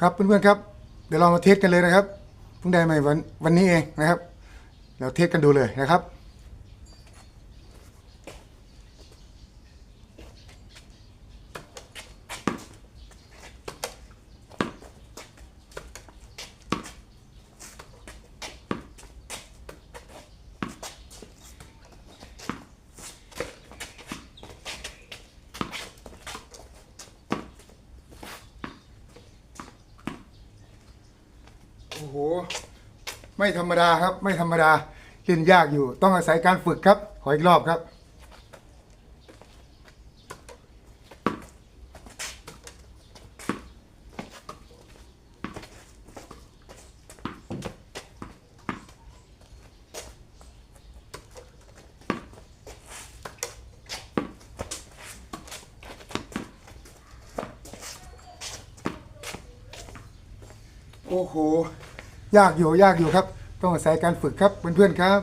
ครับเพื่อนๆครับ เดี๋ยวเรามาเทสกันเลยนะครับเพิ่งได้ใหม่วันวันนี้เองนะครับเราเทสกันดูเลยนะครับ โอ้โห ไม่ธรรมดาครับ ไม่ธรรมดาเล่นยากอยู่ ต้องอาศัยการฝึกครับ ขออีกรอบครับโอ้โห ยากอยู่ยากอยู่ครับ ต้องอาศัยการฝึกครับเพื่อนๆครับ